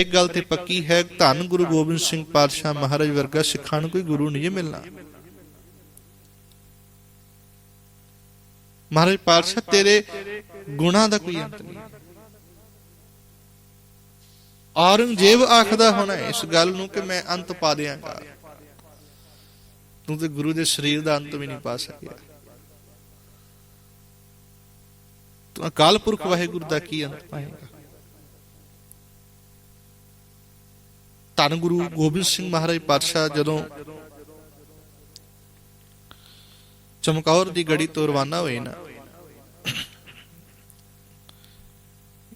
ਇੱਕ ਗੱਲ ਤੇ ਪੱਕੀ ਹੈ, ਧੰਨ ਗੁਰੂ ਗੋਬਿੰਦ ਸਿੰਘ ਪਾਤਸ਼ਾਹ ਮਹਾਰਾਜ ਵਰਗਾ ਸਿੱਖਾਂ ਨੂੰ ਕੋਈ ਗੁਰੂ ਨਹੀਂ ਮਿਲਣਾ। ਮਹਾਰਾਜ ਪਾਤਸ਼ਾਹ, ਤੇਰੇ ਗੁਣਾਂ ਦਾ ਕੋਈ ਅੰਤ ਨਹੀਂ। ਔਰੰਗਜ਼ੇਬ ਆਖਦਾ ਹੋਣਾ ਇਸ ਗੱਲ ਨੂੰ ਕਿ ਮੈਂ ਅੰਤ ਪਾ ਦਿਆਂਗਾ। ਤੂੰ ਤੇ ਗੁਰੂ ਦੇ ਸਰੀਰ ਦਾ ਅੰਤ ਵੀ ਨਹੀਂ ਪਾ ਸਕਿਆ। ਤੂੰ ਅਕਾਲ ਪੁਰਖ ਵਾਹਿਗੁਰੂ ਦਾ ਕੀ ਅੰਤ ਪਾਏਗਾ? ਧੰਨ ਗੁਰੂ ਗੋਬਿੰਦ ਸਿੰਘ ਮਹਾਰਾਜ ਪਾਤਸ਼ਾਹ ਜਦੋਂ ਚਮਕੌਰ ਦੀ ਗੜੀ ਤੋਂ ਰਵਾਨਾ ਹੋਏ ਨਾ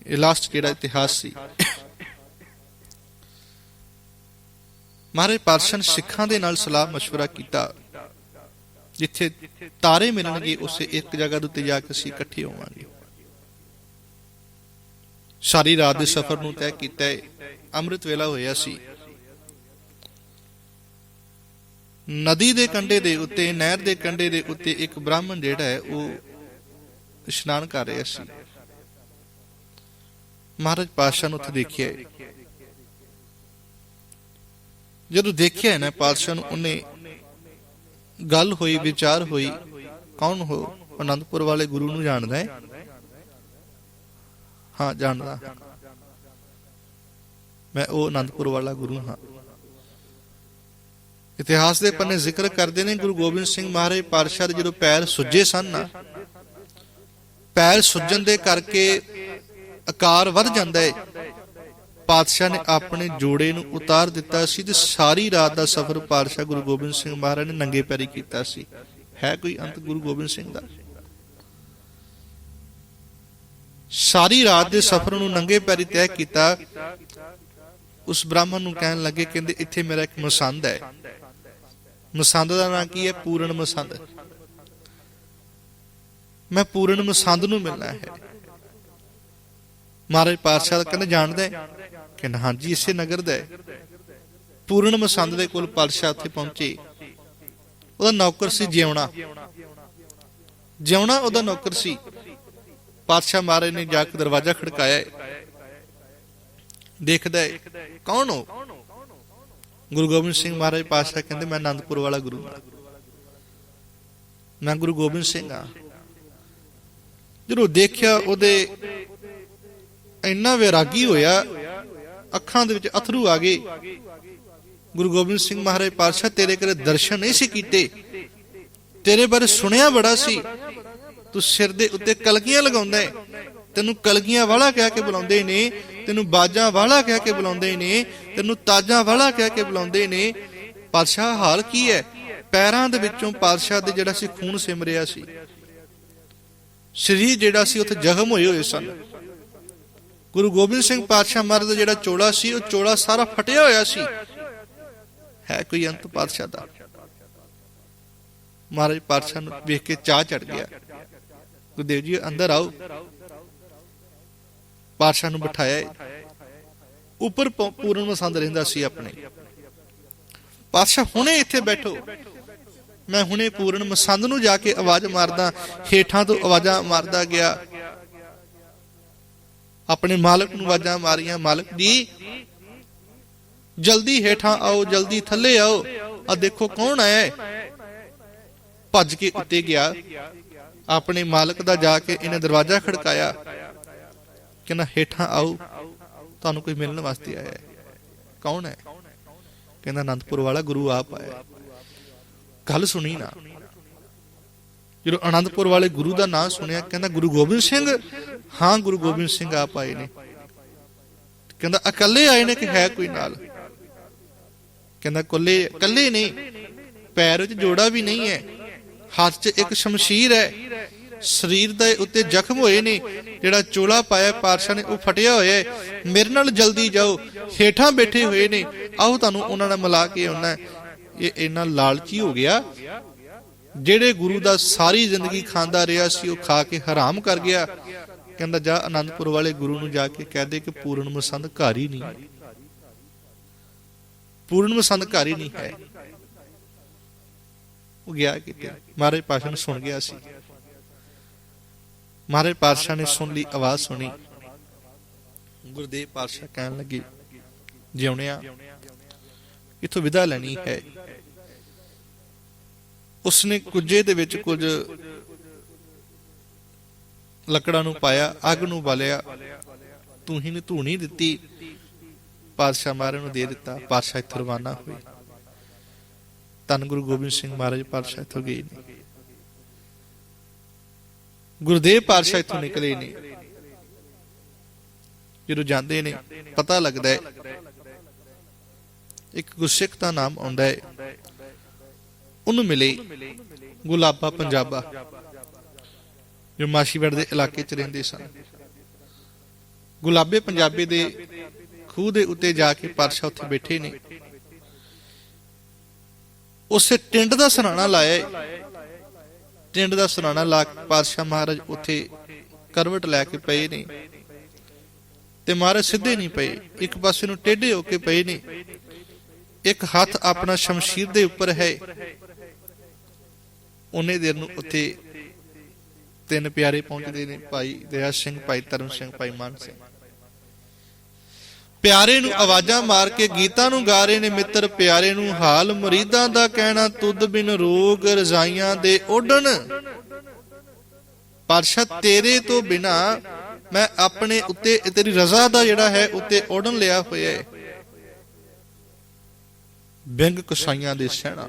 ਇਹ ਲਾਸਟ ਕਿਹੜਾ ਇਤਿਹਾਸ ਸੀ ਮਹਾਰਾਜ ਪਾਤਸ਼ਾਹ ਨੇ ਸਿੱਖਾਂ ਦੇ ਨਾਲ ਸਲਾਹ مشورہ ਕੀਤਾ ਜਿੱਥੇ ਤਾਰੇ ਮਿਲਣਗੇ ਉਸੇ ਇੱਕ ਜਗ੍ਹਾ ਦੇ ਉੱਤੇ ਜਾ ਕੇ ਅਸੀਂ ਇਕੱਠੇ ਹੋਵਾਂਗੇ ਸਾਰੀ ਰਾਤ ਦੇ ਸਫ਼ਰ ਨੂੰ ਤੈਅ ਕੀਤਾ ਹੈ ਅੰਮ੍ਰਿਤ ਵੇਲਾ ਹੋਇਆ ਸੀ ਨਦੀ ਦੇ ਕੰਢੇ ਦੇ ਉੱਤੇ, ਨਹਿਰ ਦੇ ਕੰਢੇ ਦੇ ਉੱਤੇ ਇੱਕ ਬ੍ਰਾਹਮਣ ਜਿਹੜਾ ਹੈ, ਉਹ ਇਸ਼ਨਾਨ ਕਰ ਰਿਹਾ ਸੀ। ਮਹਾਰਾਜ ਪਾਤਸ਼ਾਹ ਨੂੰ ਉੱਥੇ ਦੇਖਿਆ। ਜਦੋਂ ਦੇਖਿਆ ਨਾ, ਪਾਤਸ਼ਾਹ ਨੂੰ ਉਹਨੇ ਗੱਲ ਹੋਈ, ਵਿਚਾਰ ਹੋਈ, ਕੌਣ ਹੋ? ਅਨੰਦਪੁਰ ਵਾਲੇ ਗੁਰੂ ਨੂੰ ਜਾਣਦਾ ਹੈ? ਹਾਂ, ਜਾਣਦਾ। ਮੈਂ ਉਹ ਅਨੰਦਪੁਰ ਵਾਲਾ ਗੁਰੂ ਹਾਂ। ਇਤਿਹਾਸ ਦੇ ਪੰਨੇ ਜ਼ਿਕਰ ਕਰਦੇ ਨੇ ਗੁਰੂ ਗੋਬਿੰਦ ਸਿੰਘ ਮਹਾਰਾਜ ਪਾਤਸ਼ਾਹ ਦੇ ਜਦੋਂ ਪੈਰ ਸੁੱਜੇ ਸਨ ਨਾ, ਪੈਰ ਸੁੱਜਣ ਦੇ ਕਰਕੇ ਆਕਾਰ ਵੱਧ ਜਾਂਦਾ ਹੈ ਪਾਤਸ਼ਾਹ ਨੇ ਆਪਣੇ ਜੋੜੇ ਨੂੰ ਉਤਾਰ ਦਿੱਤਾ ਸੀ ਤੇ ਸਾਰੀ ਰਾਤ ਦਾ ਸਫ਼ਰ ਪਾਤਸ਼ਾਹ ਗੁਰੂ ਗੋਬਿੰਦ ਸਿੰਘ ਮਹਾਰਾਜ ਨੇ ਨੰਗੇ ਪੈਰੀ ਕੀਤਾ ਸੀ। ਹੈ ਕੋਈ ਅੰਤ ਗੁਰੂ ਗੋਬਿੰਦ ਸਿੰਘ ਦਾ? ਸਾਰੀ ਰਾਤ ਦੇ ਸਫ਼ਰ ਨੂੰ ਨੰਗੇ ਪੈਰੀ ਤੈਅ ਕੀਤਾ, ਉਸ ਬ੍ਰਾਹਮਣ ਨੂੰ ਕਹਿਣ ਲੱਗੇ, ਕਹਿੰਦੇ, ਇੱਥੇ ਮੇਰਾ ਇੱਕ ਮਸੰਦ ਹੈ। ਮਸੰਦ ਦਾ ਨਾਂ ਕੀ ਹੈ? ਪੂਰਨ ਮਸੰਦ। ਮੈਂ ਪੂਰਨ ਮਸੰਦ ਨੂੰ ਮਿਲਣਾ ਹੈ। ਮਹਾਰਾਜ ਪਾਤਸ਼ਾਹ ਕਹਿੰਦੇ ਜਾਣਦਾ ਹੈ। ਕਿ ਹਾਂਜੀ, ਇਸੇ ਨਗਰ ਦਾ ਹੈ। ਪੂਰਨ ਮਸੰਦ ਦੇ ਕੋਲ ਪਾਤਸ਼ਾਹ ਉੱਥੇ ਪਹੁੰਚੇ। ਉਹਦਾ ਨੌਕਰ ਸੀ ਜਿਉਣਾ। ਜਿਉਣਾ ਉਹਦਾ ਨੌਕਰ ਸੀ। ਪਾਤਸ਼ਾਹ ਮਹਾਰਾਜ ਨੇ ਜਾ ਕੇ ਦਰਵਾਜ਼ਾ ਖੜਕਾਇਆ ਦੇਖਦਾ ਹੈ, ਕੌਣ ਹੋ ਗੁਰੂ ਗੋਬਿੰਦ ਸਿੰਘ ਮਹਾਰਾਜ ਪਾਤਸ਼ਾਹ ਕਹਿੰਦੇ, ਮੈਂ ਆਨੰਦਪੁਰ ਵਾਲਾ ਗੁਰੂ ਹਾਂ। ਮੈਂ ਗੁਰੂ ਗੋਬਿੰਦ ਸਿੰਘ ਹਾਂ। ਜਦੋਂ ਦੇਖਿਆ ਉਹਦੇ ਇੰਨਾ ਵਿਰਾਗੀ ਹੋਇਆ, ਅੱਖਾਂ ਦੇ ਵਿੱਚ ਅਥਰੂ ਆ ਗਏ। ਗੁਰੂ ਗੋਬਿੰਦ ਸਿੰਘ ਮਹਾਰਾਜ ਪਾਤਸ਼ਾਹ ਤੇਰੇ ਕਰੇ ਦਰਸ਼ਨ ਨਹੀਂ ਸੀ ਕੀਤੇ। ਤੇਰੇ ਬਾਰੇ ਸੁਣਿਆ ਬੜਾ ਸੀ। ਤੂੰ ਸਿਰ ਦੇ ਉੱਤੇ ਕਲਕੀਆਂ ਲਗਾਉਂਦਾ ਹੈ। ਤੈਨੂੰ ਕਲਗੀਆਂ ਵਾਲਾ ਕਹਿ ਕੇ ਬੁਲਾਉਂਦੇ ਨੇ, ਤੈਨੂੰ ਬਾਜਾਂ ਵਾਲਾ ਕਹਿ ਕੇ ਬੁਲਾਉਂਦੇ ਨੇ, ਤੈਨੂੰ ਤਾਜਾਂ ਵਾਲਾ ਕਹਿ ਕੇ ਬੁਲਾਉਂਦੇ ਨੇ। ਪਾਤਸ਼ਾਹ ਹਾਲ ਕੀ ਹੈ? ਪੈਰਾਂ ਦੇ ਵਿੱਚੋਂ ਪਾਤਸ਼ਾਹ ਦੇ ਜਿਹੜਾ ਸੀ ਖੂਨ ਸਿਮਰਿਆ ਸੀ। ਸਰੀਰ ਜਿਹੜਾ ਸੀ ਉੱਥੇ ਜ਼ਖਮ ਹੋਏ ਹੋਏ ਸਨ। ਗੁਰੂ ਗੋਬਿੰਦ ਸਿੰਘ ਪਾਤਸ਼ਾਹ ਮਹਾਰਾਜ ਦਾ ਜਿਹੜਾ ਚੋਲਾ ਸੀ, ਉਹ ਚੋਲਾ ਸਾਰਾ ਫਟਿਆ ਹੋਇਆ ਸੀ। ਹੈ ਕੋਈ ਅੰਤ ਪਾਤਸ਼ਾਹ ਦਾ? ਮਹਾਰਾਜ ਪਾਤਸ਼ਾਹ ਨੂੰ ਵੇਖ ਕੇ ਚਾਹ ਚੜ ਗਿਆ। ਗੁਰਦੇਵ ਜੀ, ਅੰਦਰ ਆਓ। ਪਾਤਸ਼ਾਹ ਨੂੰ ਬਿਠਾਇਆ ਹੈ। ਉੱਪਰ ਪੂਰਨ ਮਸੰਦ ਰਹਿੰਦਾ ਸੀ ਆਪਣੇ। ਪਾਤਸ਼ਾਹ, ਹੁਣੇ ਇੱਥੇ ਬੈਠੋ। ਮੈਂ ਹੁਣੇ ਪੂਰਨ ਮਸੰਦ ਨੂੰ ਜਾ ਕੇ ਆਵਾਜ਼ ਮਾਰਦਾ, ਹੇਠਾਂ ਤੋਂ ਆਵਾਜ਼ਾਂ ਮਾਰਦਾ ਗਿਆ। ਆਪਣੇ ਮਾਲਕ ਨੂੰ ਆਵਾਜ਼ਾਂ ਮਾਰੀਆਂ, ਮਾਲਕ ਦੀ, ਜਲਦੀ ਹੇਠਾਂ ਆਓ, ਜਲਦੀ ਥੱਲੇ ਆਓ। ਆ ਦੇਖੋ ਕੌਣ ਆਇਆ ਭੱਜ ਕੇ ਉੱਤੇ ਗਿਆ। ਆਪਣੇ ਮਾਲਕ ਦਾ ਜਾ ਕੇ ਇਹਨੇ ਦਰਵਾਜ਼ਾ ਖੜਕਾਇਆ। ਕਹਿੰਦਾ, ਹੇਠਾਂ ਆਓ, ਤੁਹਾਨੂੰ ਕੋਈ ਮਿਲਣ ਵਾਸਤੇ ਆਇਆ ਹੈ। ਕੌਣ ਹੈ? ਕਹਿੰਦਾ, ਅਨੰਦਪੁਰ ਵਾਲਾ ਗੁਰੂ ਆਪ ਆਇਆ ਗੱਲ ਸੁਣੀ ਨਾ। ਜਦੋਂ ਅਨੰਦਪੁਰ ਵਾਲੇ ਗੁਰੂ ਦਾ ਨਾਮ ਸੁਣਿਆ, ਕਹਿੰਦਾ, ਗੁਰੂ ਗੋਬਿੰਦ ਸਿੰਘ? ਹਾਂ, ਗੁਰੂ ਗੋਬਿੰਦ ਸਿੰਘ ਆਪ ਆਏ ਨੇ। ਕਹਿੰਦਾ, ਇਕੱਲੇ ਆਏ ਨੇ ਕਿ ਹੈ ਕੋਈ ਨਾਲ? ਕਹਿੰਦਾ ਕੱਲੇ ਇਕੱਲੇ ਨਹੀਂ। ਪੈਰ ਵਿੱਚ ਜੋੜਾ ਵੀ ਨਹੀਂ ਹੈ। ਹੱਥ 'ਚ ਇੱਕ ਸ਼ਮਸ਼ੀਰ ਹੈ। ਸਰੀਰ ਦੇ ਉੱਤੇ ਜ਼ਖਮ ਹੋਏ ਨੇ, ਜਿਹੜਾ ਚੋਲਾ ਪਾਇਆ ਪਾਤਸ਼ਾਹ ਨੇ ਉਹ ਫਟਿਆ ਹੋਇਆ ਹੈ। ਮੇਰੇ ਨਾਲ ਜਲਦੀ ਜਾਓ, ਹੇਠਾਂ ਬੈਠੇ ਹੋਏ ਨੇ। ਆਓ ਤੁਹਾਨੂੰ ਉਹਨਾਂ ਨਾਲ ਮਿਲਾ ਕੇ ਆਉਣਾ ਇਹ ਇੰਨਾ ਲਾਲਚੀ ਹੋ ਗਿਆ। ਜਿਹੜੇ ਗੁਰੂ ਦਾ ਸਾਰੀ ਜ਼ਿੰਦਗੀ ਖਾਂਦਾ ਰਿਹਾ ਸੀ, ਉਹ ਖਾ ਕੇ ਹਰਾਮ ਕਰ ਗਿਆ। ਕਹਿੰਦਾ, ਜਾ ਆਨੰਦਪੁਰ ਵਾਲੇ ਗੁਰੂ ਨੂੰ ਜਾ ਕੇ ਕਹਿ ਦੇ ਕਿ ਪੂਰਨ ਮਸੰਦ ਘਰ ਹੀ ਨਹੀਂ ਪੂਰਨ ਮਸੰਦ ਘਰ ਹੀ ਨਹੀਂ ਹੈ। ਉਹ ਗਿਆ ਕਿਤੇ। ਮਹਾਰਾਜ ਪਾਸ਼ਾ ਨੇ ਸੁਣ ਗਿਆ ਸੀ। ਮਹਾਰਾਜ ਪਾਤਸ਼ਾਹ ਨੇ ਸੁਣ ਲਈ, ਆਵਾਜ਼ ਸੁਣੀ। ਗੁਰਦੇਵ ਪਾਤਸ਼ਾਹ ਕਹਿਣ ਲੱਗੇ, ਜਿਉਣਿਆ, ਇਥੋਂ ਵਿਦਾ ਲੈਣੀ ਹੈ। ਉਸਨੇ ਕੁਝੇ ਦੇ ਵਿੱਚ ਕੁਝ ਲੱਕੜਾਂ ਨੂੰ ਪਾਇਆ, ਅੱਗ ਨੂੰ ਬਾਲਿਆ। ਤੂੰ ਹੀ ਨੇ ਧੂਣੀ ਦਿੱਤੀ। ਪਾਤਸ਼ਾਹ ਮਹਾਰਾਜ ਨੂੰ ਦੇ ਦਿੱਤਾ। ਪਾਤਸ਼ਾਹ ਇੱਥੋਂ ਰਵਾਨਾ ਹੋਏ। ਧੰਨ ਗੁਰੂ ਗੋਬਿੰਦ ਸਿੰਘ ਮਹਾਰਾਜ, ਪਾਤਸ਼ਾਹ ਇੱਥੋਂ ਗਏ ਨੇ। ਗੁਰਦੇਵ ਪਾਤਸ਼ਾਹ ਇੱਥੋਂ ਨਿਕਲੇ ਨੇ ਜਦੋਂ ਜਾਂਦੇ ਨੇ ਪਤਾ ਲੱਗਦਾ ਹੈ। ਇੱਕ ਗੁਰਸਿੱਖ ਦਾ ਨਾਮ ਆਉਂਦਾ ਹੈ। ਉਹਨੂੰ ਮਿਲੇ ਗੁਲਾਬਾ ਪੰਜਾਬਾ ਜੋ ਮਾਸ਼ੀਵੜ ਦੇ ਇਲਾਕੇ 'ਚ ਰਹਿੰਦੇ ਸਨ। ਗੁਲਾਬੇ ਪੰਜਾਬੀ ਦੇ ਖੂਹ ਦੇ ਉੱਤੇ ਜਾ ਕੇ ਪਾਤਸ਼ਾਹ ਉੱਥੇ ਬੈਠੇ ਨੇ। ਉਸੇ ਟਿੰਡ ਦਾ ਸਰਾਣਾ ਲਾਇਆ। ਟਿੰਡ ਦਾ ਸਰਾਣਾ ਲਾ ਕੇ ਪਾਤਸ਼ਾਹ ਮਹਾਰਾਜ ਉੱਥੇ ਕਰਵਟ ਲੈ ਕੇ ਪਏ ਨੇ। ਤੇ ਮਹਾਰਾਜ ਸਿੱਧੇ ਨਹੀਂ ਪਏ। ਇੱਕ ਪਾਸੇ ਨੂੰ ਟੇਢੇ ਹੋ ਕੇ ਪਏ ਨੇ। ਇੱਕ ਹੱਥ ਆਪਣਾ ਸ਼ਮਸ਼ੀਰ ਦੇ ਉੱਪਰ ਹੈ। ਉਹਨੇ ਦੇਰ ਨੂੰ ਉੱਥੇ ਤਿੰਨ ਪਿਆਰੇ ਪਹੁੰਚਦੇ ਨੇ। ਭਾਈ ਦਇਆ ਸਿੰਘ, ਭਾਈ ਧਰਮ ਸਿੰਘ, ਭਾਈ ਮਾਨ ਸਿੰਘ। ਪਿਆਰੇ ਨੂੰ ਆਵਾਜ਼ਾਂ ਮਾਰ ਕੇ ਗੀਤਾਂ ਨੂੰ ਗਾ ਰਹੇ ਨੇ ਮਿੱਤਰ, ਪਿਆਰੇ ਨੂੰ ਹਾਲ ਮਰੀਦਾਂ ਦਾ ਕਹਿਣਾ, ਤੁਧ ਬਿਨ ਰੋਗ ਰਜ਼ਾਈਆਂ ਦੇ ਓਡਣ ਪਾਤਸ਼ਾਹ, ਤੇਰੇ ਤੋਂ ਬਿਨਾ ਮੈਂ ਆਪਣੇ ਉੱਤੇ, ਤੇਰੀ ਰਜ਼ਾ ਦਾ ਜਿਹੜਾ ਹੈ, ਉੱਤੇ ਓਡਣ ਲਿਆ ਹੋਇਆ ਹੈ। ਬਿੰਗ ਕਸਾਈਆਂ ਦੇ ਸਹਿਣਾ।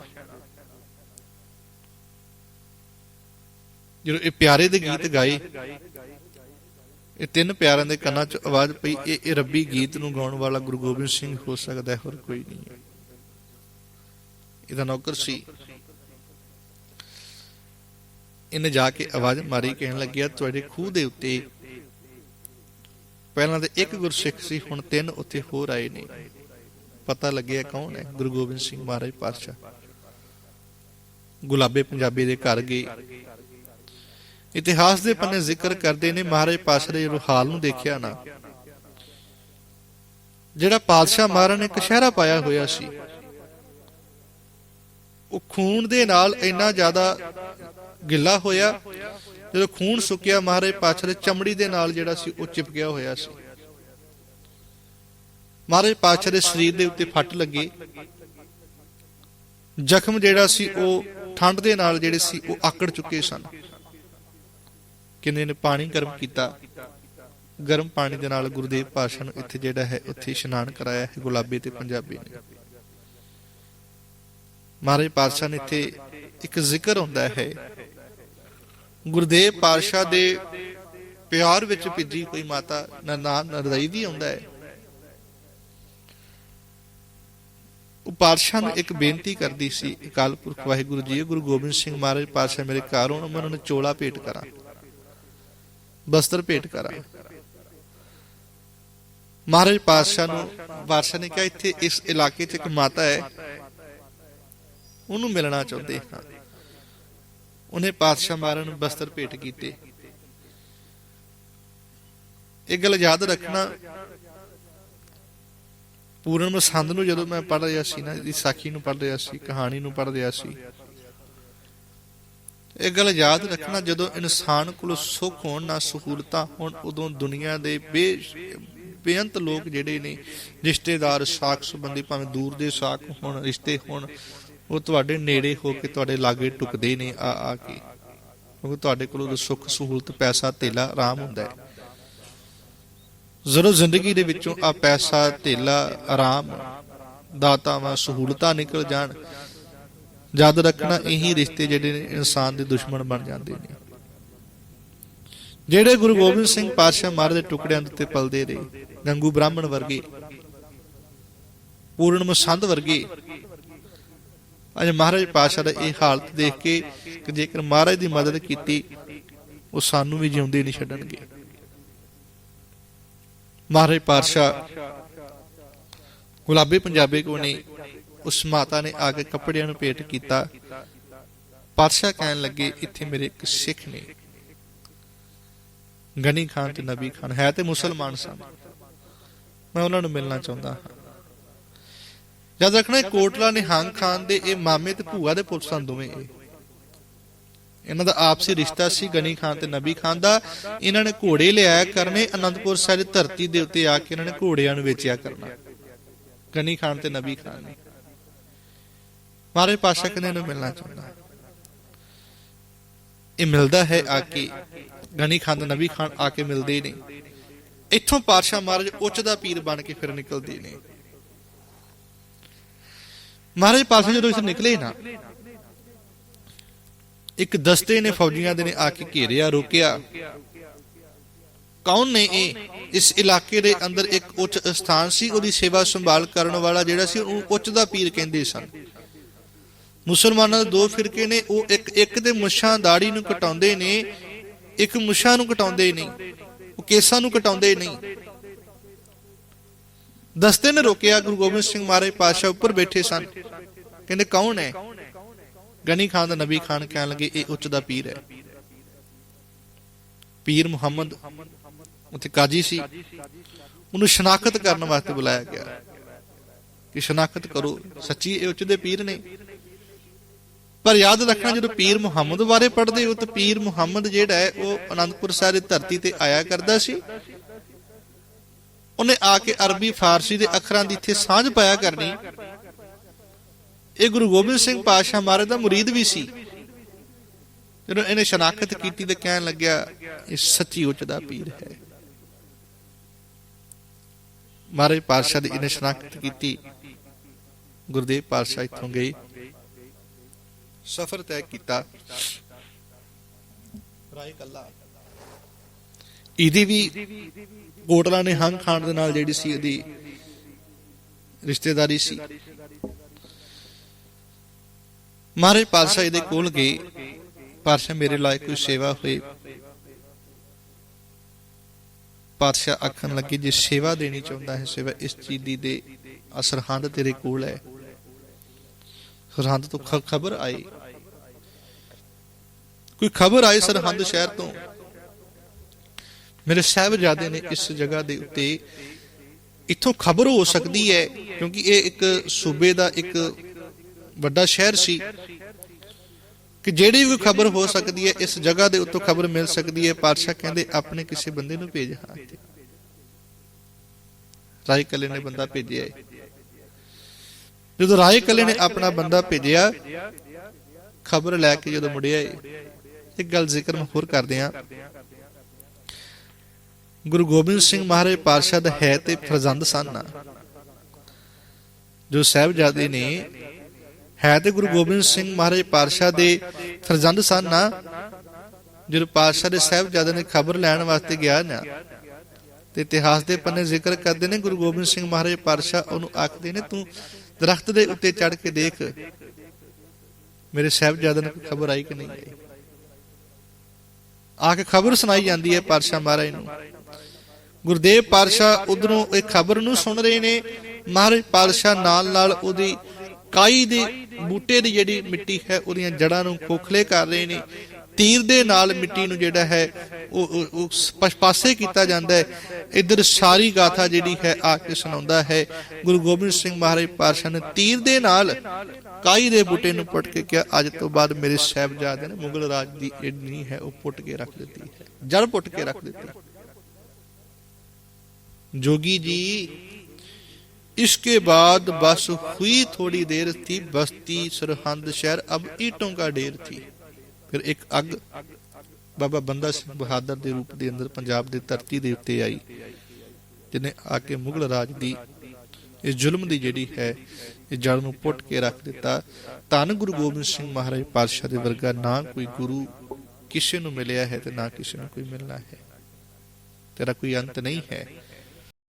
ਜਦੋਂ ਇਹ ਪਿਆਰੇ ਦੇ ਗੀਤ ਗਾਏ ਇਹ ਤਿੰਨ ਪਿਆਰਿਆਂ ਦੇ ਕੰਨਾਂ 'ਚ ਆਵਾਜ਼ ਪਈ, ਇਹ ਇਹ ਰੱਬੀ ਗੀਤ ਨੂੰ ਗਾਉਣ ਵਾਲਾ ਗੁਰੂ ਗੋਬਿੰਦ ਸਿੰਘ ਹੋ ਸਕਦਾ ਹੈ, ਹੋਰ ਕੋਈ ਨਹੀਂ ਇਹਦਾ ਨੌਕਰ ਸੀ। ਇਹਨੇ ਜਾ ਕੇ ਆਵਾਜ਼ ਮਾਰੀ, ਕਹਿਣ ਲੱਗਿਆ, ਤੁਹਾਡੇ ਖੂਹ ਦੇ ਉੱਤੇ ਪਹਿਲਾਂ ਤੇ ਇੱਕ ਗੁਰਸਿੱਖ ਸੀ, ਹੁਣ ਤਿੰਨ ਉੱਥੇ ਹੋਰ ਆਏ ਨੇ। ਪਤਾ ਲੱਗਿਆ ਕੌਣ ਹੈ? ਗੁਰੂ ਗੋਬਿੰਦ ਸਿੰਘ ਮਹਾਰਾਜ ਪਾਤਸ਼ਾਹ। ਗੁਲਾਬੇ ਪੰਜਾਬੀ ਦੇ ਘਰ ਗਏ। ਇਤਿਹਾਸ ਦੇ ਪੰਨੇ ਜ਼ਿਕਰ ਕਰਦੇ ਨੇ, ਮਹਾਰਾਜ ਪਾਤਸ਼ਾਹ ਦੇ ਜਦੋਂ ਨੂੰ ਦੇਖਿਆ ਨਾ, ਜਿਹੜਾ ਪਾਤਸ਼ਾਹ ਮਹਾਰਾਜ ਨੇ ਕਸ਼ਹਿਰਾ ਪਾਇਆ ਹੋਇਆ ਸੀ, ਉਹ ਖੂਨ ਦੇ ਨਾਲ ਇੰਨਾ ਜ਼ਿਆਦਾ ਗਿੱਲਾ ਹੋਇਆ, ਜਦੋਂ ਖੂਨ ਸੁੱਕਿਆ, ਮਹਾਰਾਜ ਪਾਤਸ਼ਾਹ ਦੇ ਚਮੜੀ ਦੇ ਨਾਲ ਜਿਹੜਾ ਸੀ, ਉਹ ਚਿਪਕਿਆ ਹੋਇਆ ਸੀ। ਮਹਾਰਾਜ ਪਾਤਸ਼ਾਹ ਦੇ ਸਰੀਰ ਦੇ ਉੱਤੇ ਫੱਟ ਲੱਗੇ। ਜ਼ਖਮ ਜਿਹੜਾ ਸੀ, ਉਹ ਠੰਡ ਦੇ ਨਾਲ ਜਿਹੜੇ ਸੀ, ਉਹ ਆਕੜ ਚੁੱਕੇ ਸਨ। ਕਿੰਨੇ ਨੇ ਪਾਣੀ ਗਰਮ ਕੀਤਾ। ਗਰਮ ਪਾਣੀ ਦੇ ਨਾਲ ਗੁਰਦੇਵ ਪਾਤਸ਼ਾਹ ਨੂੰ ਇੱਥੇ ਜਿਹੜਾ ਹੈ, ਉੱਥੇ ਇਸ਼ਨਾਨ ਕਰਾਇਆ ਹੈ ਗੁਲਾਬੀ ਤੇ ਪੰਜਾਬੀ ਨੇ। ਮਹਾਰਾਜ ਪਾਤਸ਼ਾਹ ਨੇ ਇੱਥੇ ਇੱਕ ਜ਼ਿਕਰ ਹੁੰਦਾ ਹੈ। ਗੁਰਦੇਵ ਪਾਤਸ਼ਾਹ ਦੇ ਪਿਆਰ ਵਿੱਚ ਭਿੱਜੀ ਕੋਈ ਮਾਤਾ ਨਾਮ ਨਰਦਈ ਵੀ ਆਉਂਦਾ ਹੈ। ਉਹ ਪਾਤਸ਼ਾਹ ਨੂੰ ਇੱਕ ਬੇਨਤੀ ਕਰਦੀ ਸੀ, ਅਕਾਲ ਪੁਰਖ ਵਾਹਿਗੁਰੂ ਜੀ, ਗੁਰੂ ਗੋਬਿੰਦ ਸਿੰਘ ਮਹਾਰਾਜ ਪਾਤਸ਼ਾਹ ਮੇਰੇ ਘਰ ਆਉਣ ਮੈਂ ਉਹਨਾਂ ਨੂੰ ਚੋਲਾ ਭੇਟ ਕਰਾਂ। ਬਸਤਰ ਭੇਟ ਕਰਾਂ। ਮਹਾਰਾਜ ਪਾਤਸ਼ਾਹ ਨੂੰ ਬਾਦਸ਼ਾਹ ਨੇ ਕਿਹਾ, ਇੱਥੇ ਇਸ ਇਲਾਕੇ 'ਚ ਇੱਕ ਮਾਤਾ ਹੈ, ਉਹਨੂੰ ਮਿਲਣਾ ਚਾਹੁੰਦੇ ਹਾਂ। ਉਹਨੇ ਪਾਤਸ਼ਾਹ ਮਹਾਰਾਜ ਨੂੰ ਬਸਤਰ ਭੇਟ ਕੀਤੇ। ਇਹ ਗੱਲ ਯਾਦ ਰੱਖਣਾ, ਪੂਰਨ ਮਸੰਦ ਨੂੰ ਜਦੋਂ ਮੈਂ ਪੜ੍ਹ ਰਿਹਾ ਸੀ ਨਾ, ਇਹਦੀ ਸਾਖੀ ਨੂੰ ਪੜ੍ਹ ਰਿਹਾ ਸੀ, ਕਹਾਣੀ ਨੂੰ ਪੜ ਰਿਹਾ ਸੀ ਇਹ ਗੱਲ ਯਾਦ ਰੱਖਣਾ ਜਦੋਂ ਇਨਸਾਨ ਕੋਲ ਸੁੱਖ ਹੋਣ ਨਾ ਸਹੂਲਤਾਂ ਹੋਣ, ਉਦੋਂ ਦੁਨੀਆ ਦੇ ਬੇ ਬੇਅੰਤ ਲੋਕ ਜਿਹੜੇ ਨੇ, ਰਿਸ਼ਤੇਦਾਰ, ਸਾਖ ਸੰਬੰਧੀ ਭਾਵੇਂ ਦੂਰ ਦੇ ਸਾਖ ਹੋਣ, ਰਿਸ਼ਤੇ ਹੋਣ, ਉਹ ਤੁਹਾਡੇ ਨੇੜੇ ਹੋ ਕੇ ਤੁਹਾਡੇ ਲਾਗੇ ਟੁਕਦੇ ਨੇ, ਆ ਆ ਕੇ। ਕਿਉਂਕਿ ਤੁਹਾਡੇ ਕੋਲ ਸੁੱਖ, ਸਹੂਲਤ, ਪੈਸਾ, ਧੇਲਾ, ਆਰਾਮ ਹੁੰਦਾ ਹੈ। ਜਦੋਂ ਜ਼ਿੰਦਗੀ ਦੇ ਵਿੱਚੋਂ ਆ ਪੈਸਾ, ਧੇਲਾ, ਆਰਾਮ, ਦਾਤਾਵਾਂ, ਸਹੂਲਤਾਂ ਨਿਕਲ ਜਾਣ। ਯਾਦ ਰੱਖਣਾ ਇਹੀ ਰਿਸ਼ਤੇ ਜਿਹੜੇ ਨੇ ਇਨਸਾਨ ਦੇ ਦੁਸ਼ਮਣ ਬਣ ਜਾਂਦੇ ਨੇ। ਜਿਹੜੇ ਗੁਰੂ ਗੋਬਿੰਦ ਸਿੰਘ ਪਾਤਸ਼ਾਹ ਮਹਾਰਾਜ ਦੇ ਟੁਕੜਿਆਂ ਦੇ ਉੱਤੇ ਪਲਦੇ ਰਹੇ ਗੰਗੂ ਬ੍ਰਾਹਮਣ ਵਰਗੇ ਪੂਰਨ ਮਸੰਦ ਵਰਗੇ। ਅੱਜ ਮਹਾਰਾਜ ਪਾਤਸ਼ਾਹ ਦਾ ਇਹ ਹਾਲਤ ਦੇਖ ਕੇ ਕਿ ਜੇਕਰ ਮਹਾਰਾਜ ਦੀ ਮਦਦ ਕੀਤੀ ਉਹ ਸਾਨੂੰ ਵੀ ਜਿਉਂਦੇ ਨਹੀਂ ਛੱਡਣਗੇ। ਮਹਾਰਾਜ ਪਾਤਸ਼ਾਹ ਗੁਲਾਬੀ ਪੰਜਾਬੀ ਕੋ ਨੇ ਉਸ ਮਾਤਾ ਨੇ ਆ ਕੇ ਕੱਪੜਿਆਂ ਨੂੰ ਭੇਟ ਕੀਤਾ। ਪਾਤਸ਼ਾਹ ਕਹਿਣ ਲੱਗੇ, ਇੱਥੇ ਮੇਰੇ ਇੱਕ ਸਿੱਖ ਨੇ। ਗਨੀ ਖਾਨ ਤੇ ਨਬੀ ਖਾਨ। ਹੈ ਤੇ ਮੁਸਲਮਾਨ ਸਨ। ਮੈਂ ਉਹਨਾਂ ਨੂੰ ਮਿਲਣਾ ਚਾਹੁੰਦਾ ਹਾਂ। ਯਾਦ ਰੱਖਣਾ ਕੋਟਲਾ ਨਿਹੰਗ ਖਾਨ ਦੇ ਇਹ ਮਾਮੇ ਤੇ ਭੂਆ ਦੇ ਪੁੱਤ ਸਨ ਦੋਵੇਂ ਇਹ। ਇਹਨਾਂ ਦਾ ਆਪਸੀ ਰਿਸ਼ਤਾ ਸੀ ਗਨੀ ਖਾਨ ਤੇ ਨਬੀ ਖਾਨ ਦਾ। ਇਹਨਾਂ ਨੇ ਘੋੜੇ ਲਿਆਇਆ ਕਰਨੇ, ਅਨੰਦਪੁਰ ਸਾਹਿਬ ਦੀ ਧਰਤੀ ਦੇ ਉੱਤੇ ਆ ਕੇ ਇਹਨਾਂ ਨੇ ਘੋੜਿਆਂ ਨੂੰ ਵੇਚਿਆ ਕਰਨਾ। ਗਨੀ ਖਾਨ ਤੇ ਨਬੀ ਖਾਨ ਨੇ। ਮਹਾਰਾਜ ਪਾਸ਼ਾ ਕਿਨੇ ਨੂੰ ਮਿਲਣਾ ਚਾਹੁੰਦਾ। ਇਹ ਮਿਲਦਾ ਹੈ ਆ ਕੇ ਗਨੀ ਖਾਨ ਤੇ ਨਬੀ ਖਾਨ ਆ ਕੇ ਮਿਲਦੇ ਨੇ ਇੱਥੋਂ ਪਾਤਸ਼ਾਹ ਮਹਾਰਾਜ ਉੱਚ ਦਾ ਪੀਰ ਬਣ ਕੇ ਫਿਰ ਨਿਕਲਦੇ ਨੇ ਮਹਾਰਾਜ ਪਾਤਸ਼ਾਹ ਜਦੋਂ ਇਸ ਨਿਕਲੇ ਨਾ, ਇੱਕ ਦਸਤੇ ਨੇ ਫੌਜੀਆਂ ਦੇ ਨੇ ਆ ਕੇ ਘੇਰਿਆ, ਰੋਕਿਆ। ਕੌਣ ਨੇ ਇਹ? ਇਸ ਇਲਾਕੇ ਦੇ ਅੰਦਰ ਇੱਕ ਉੱਚ ਸਥਾਨ ਸੀ, ਉਹਦੀ ਸੇਵਾ ਸੰਭਾਲ ਕਰਨ ਵਾਲਾ ਜਿਹੜਾ ਸੀ ਉਹਨੂੰ ਉੱਚ ਦਾ ਪੀਰ ਕਹਿੰਦੇ ਸਨ। ਮੁਸਲਮਾਨਾਂ ਦੇ ਦੋ ਫਿਰਕੇ ਨੇ, ਉਹ ਇੱਕ ਇੱਕ ਦੇ ਮੁੱਛਾਂ ਦਾੜੀ ਨੂੰ ਕਟਾਉਂਦੇ ਨੇ, ਇੱਕ ਮੁੱਛਾਂ ਨੂੰ ਕਟਾਉਂਦੇ ਨਹੀਂ, ਉਹ ਕੇਸਾਂ ਨੂੰ ਕਟਾਉਂਦੇ ਨਹੀਂ। ਦਸਤੇ ਨੇ ਰੋਕਿਆ ਗੁਰੂ ਗੋਬਿੰਦ ਸਿੰਘ ਮਹਾਰਾਜ ਪਾਤਸ਼ਾਹ ਉੱਪਰ ਬੈਠੇ ਸਨ। ਕਹਿੰਦੇ, ਕੌਣ ਹੈ? ਗਨੀ ਖਾਨ ਦਾ ਨਬੀ ਖਾਨ ਕਹਿਣ ਲੱਗੇ, ਇਹ ਉੱਚ ਦਾ ਪੀਰ ਹੈ। ਪੀਰ ਮੁਹੰਮਦ ਉੱਥੇ ਕਾਜੀ ਸੀ। ਉਹਨੂੰ ਸ਼ਨਾਖਤ ਕਰਨ ਵਾਸਤੇ ਬੁਲਾਇਆ ਗਿਆ ਕਿ ਸ਼ਨਾਖਤ ਕਰੋ। ਸੱਚੀ ਇਹ ਉੱਚ ਦੇ ਪੀਰ ਨੇ। ਪਰ ਯਾਦ ਰੱਖਣਾ, ਜਦੋਂ ਪੀਰ ਮੁਹੰਮਦ ਬਾਰੇ ਪੜ੍ਹਦੇ ਹੋ, ਤਾਂ ਪੀਰ ਮੁਹੰਮਦ ਜਿਹੜਾ ਹੈ, ਉਹ ਅਨੰਦਪੁਰ ਸਾਹਿਬ ਦੀ ਧਰਤੀ ਤੇ ਆਇਆ ਕਰਦਾ ਸੀ। ਉਹਨੇ ਆ ਕੇ ਅਰਬੀ, ਫਾਰਸੀ ਦੇ ਅੱਖਰਾਂ ਦੀ ਇੱਥੇ ਸਾਂਝ ਪਾਇਆ ਕਰਨੀ। ਇਹ ਗੁਰੂ ਗੋਬਿੰਦ ਸਿੰਘ ਪਾਤਸ਼ਾਹ ਮਹਾਰਾਜ ਦਾ ਮੁਰੀਦ ਵੀ ਸੀ। ਜਦੋਂ ਇਹਨੇ ਸ਼ਨਾਖਤ ਕੀਤੀ ਤੇ ਕਹਿਣ ਲੱਗਿਆ, ਇਹ ਸੱਚੀ ਉੱਚ ਦਾ ਪੀਰ ਹੈ। ਮਹਾਰਾਜ ਪਾਤਸ਼ਾਹ ਦੀ ਇਹਨੇ ਸ਼ਨਾਖਤ ਕੀਤੀ। ਗੁਰਦੇਵ ਪਾਤਸ਼ਾਹ ਇੱਥੋਂ ਗਏ। ਸਫ਼ਰ ਤੈਅ ਕੀਤਾ। ਰਾਏ ਕੱਲਾ। ਇਹਦੀ ਵੀ ਕੋਟਲਾ ਨੇ ਹੰਗ ਖਾਨ ਦੇ ਨਾਲ ਜਿਹੜੀ ਸੀ ਇਹਦੀ ਰਿਸ਼ਤੇਦਾਰੀ ਸੀ। ਮਹਾਰਾਜ ਪਾਤਸ਼ਾਹ ਇਹਦੇ ਕੋਲ ਗਏ। ਪਾਤਸ਼ਾਹ ਮੇਰੇ ਲਾਇਕ ਕੋਈ ਸੇਵਾ ਹੋਏ। ਪਾਤਸ਼ਾਹ ਆਖਣ ਲੱਗੇ, ਜੇ ਸੇਵਾ ਦੇਣੀ ਚਾਹੁੰਦਾ ਹੈ, ਸੇਵਾ ਇਸ ਚੀਜ਼ ਦੀ ਦੇ। ਅਸਰਹੰਦ ਤੇਰੇ ਕੋਲ ਹੈ। ਸਰਹੰਦ ਤੋਂ ਖਬਰ ਆਈ। ਕੋਈ ਖਬਰ ਆਈ ਸਰਹੰਦ ਸ਼ਹਿਰ ਤੋਂ? ਮੇਰੇ ਸਾਹਿਬਜ਼ਾਦੇ ਨੇ ਇਸ ਜਗ੍ਹਾ ਦੇ ਉੱਤੇ ਇੱਥੋਂ ਖਬਰ ਹੋ ਸਕਦੀ ਹੈ, ਕਿਉਂਕਿ ਇਹ ਇੱਕ ਸੂਬੇ ਦਾ ਇੱਕ ਵੱਡਾ ਸ਼ਹਿਰ ਸੀ, ਕਿ ਜਿਹੜੀ ਵੀ ਖਬਰ ਹੋ ਸਕਦੀ ਹੈ, ਇਸ ਜਗ੍ਹਾ ਦੇ ਉੱਤੋਂ ਖਬਰ ਮਿਲ ਸਕਦੀ ਹੈ। ਪਾਤਸ਼ਾਹ ਕਹਿੰਦੇ, ਆਪਣੇ ਕਿਸੇ ਬੰਦੇ ਨੂੰ ਭੇਜ ਹਾਂ ਤੇ ਰਾਏ ਕੱਲੇ ਨੇ ਬੰਦਾ ਭੇਜਿਆ ਹੈ। ਜਦੋਂ ਰਾਏ ਕੱਲੇ ਨੇ ਆਪਣਾ ਬੰਦਾ ਭੇਜਿਆ, ਖਬਰ ਲੈ ਕੇ ਜਦੋਂ ਮੁੜਿਆ ਇੱਕ ਗੱਲ ਜ਼ਿਕਰ ਮੈਂ ਹੋਰ ਕਰਦੇ ਆ ਗੁਰੂ ਗੋਬਿੰਦ ਸਿੰਘ ਮਹਾਰਾਜ ਪਾਤਸ਼ਾਹ ਦਾ ਹੈ ਤੇ ਫਰਜ਼ੰਦ ਸਨ ਜੋ ਸਾਹਿਬਜ਼ਾਦੇ ਨੇ ਹੈ ਤੇ ਗੁਰੂ ਗੋਬਿੰਦ ਸਿੰਘ ਮਹਾਰਾਜ ਪਾਤਸ਼ਾਹ ਦੇ ਫਰਜ਼ੰਦ ਸਨ ਨਾ, ਜਦੋਂ ਪਾਤਸ਼ਾਹ ਦੇ ਸਾਹਿਬਜ਼ਾਦੇ ਨੇ ਖਬਰ ਲੈਣ ਵਾਸਤੇ ਗਿਆ ਨਾ, ਤੇ ਇਤਿਹਾਸ ਦੇ ਪੰਨੇ ਜ਼ਿਕਰ ਕਰਦੇ ਨੇ, ਗੁਰੂ ਗੋਬਿੰਦ ਸਿੰਘ ਮਹਾਰਾਜ ਪਾਤਸ਼ਾਹ ਉਹਨੂੰ ਆਖਦੇ ਨੇ, ਤੂੰ ਦਰਖਤ ਦੇ ਉੱਤੇ ਚੜ ਕੇ ਦੇਖ। ਮੇਰੇ ਸਾਹਿਬਜ਼ਾਦੇ ਨੂੰ ਖਬਰ ਆਈ ਕਿ ਨਹੀਂ ਆਈ? ਆ ਕੇ ਖਬਰ ਸੁਣਾਈ ਜਾਂਦੀ ਹੈ ਪਾਤਸ਼ਾਹ ਮਹਾਰਾਜ ਨੂੰ। ਗੁਰਦੇਵ ਪਾਤਸ਼ਾਹ ਉਧਰੋਂ ਇਹ ਖਬਰ ਨੂੰ ਸੁਣ ਰਹੇ ਨੇ। ਮਹਾਰਾਜ ਪਾਤਸ਼ਾਹ ਨਾਲ ਨਾਲ ਉਹਦੀ ਕਾਈ ਦੇ ਬੂਟੇ ਦੀ ਜਿਹੜੀ ਮਿੱਟੀ ਹੈ, ਉਹਦੀਆਂ ਜੜਾਂ ਨੂੰ ਖੋਖਲੇ ਕਰ ਰਹੇ ਨੇ। ਤੀਰ ਦੇ ਨਾਲ ਮਿੱਟੀ ਨੂੰ ਜਿਹੜਾ ਹੈ ਉਹ ਉਹ- ਉਹ ਸ- ਪਾਸੇ ਕੀਤਾ ਜਾਂਦਾ ਹੈ ਇਧਰ ਸਾਰੀ ਗਾਥਾ ਜਿਹੜੀ ਹੈ ਆ ਕੇ ਸੁਣਾਉਂਦਾ ਹੈ ਗੁਰੂ ਗੋਬਿੰਦ ਸਿੰਘ ਮਹਾਰਾਜ ਪਾਤਸ਼ਾਹ ਨੇ ਤੀਰ ਦੇ ਨਾਲ ਕਾਈ ਦੇ ਬੂਟੇ ਨੂੰ ਪੁੱਟ ਕੇ ਕਿਹਾ ਅੱਜ ਤੋਂ ਬਾਅਦ ਮੇਰੇ ਸਾਹਿਬਜ਼ਾਦੇ ਨੇ ਮੁਗਲ ਰਾਜ ਦੀ ਜਿਹੜੀ ਹੈ ਉਹ ਪੁੱਟ ਕੇ ਰੱਖ ਦਿੱਤੀ ਹੈ ਜੜ ਪੁੱਟ ਕੇ ਰੱਖ ਦਿੱਤੀ जोगी जी इसके बाद बस हुई थोड़ी देर थी बस्ती सरहंद शहर अब ईटों का ढेर थी ਫਿਰ ਇੱਕ ਅੱਗ ਬਾਬਾ ਬੰਦਾ ਸਿੰਘ ਬਹਾਦਰ ਦੇ ਰੂਪ ਦੇ ਅੰਦਰ ਪੰਜਾਬ ਦੀ ਧਰਤੀ ਦੇ ਉੱਤੇ ਆਈ, ਜਿਹਨੇ ਆ ਕੇ ਮੁਗਲ ਰਾਜ ਦੀ ਇਸ ਜ਼ੁਲਮ ਦੀ ਜਿਹੜੀ ਹੈ, ਇਹ ਜੜ ਨੂੰ ਪੁੱਟ ਕੇ ਰੱਖ ਦਿੱਤਾ। ਧੰਨ ਗੁਰੂ ਗੋਬਿੰਦ ਸਿੰਘ ਮਹਾਰਾਜ ਪਾਤਸ਼ਾਹ ਦੇ ਵਰਗਾ ਨਾ ਕੋਈ ਗੁਰੂ ਕਿਸੇ ਨੂੰ ਮਿਲਿਆ ਹੈ ਤੇ ਨਾ ਕਿਸੇ ਨੂੰ ਕੋਈ ਮਿਲਣਾ ਹੈ। ਤੇਰਾ ਕੋਈ ਅੰਤ ਨਹੀਂ ਹੈ।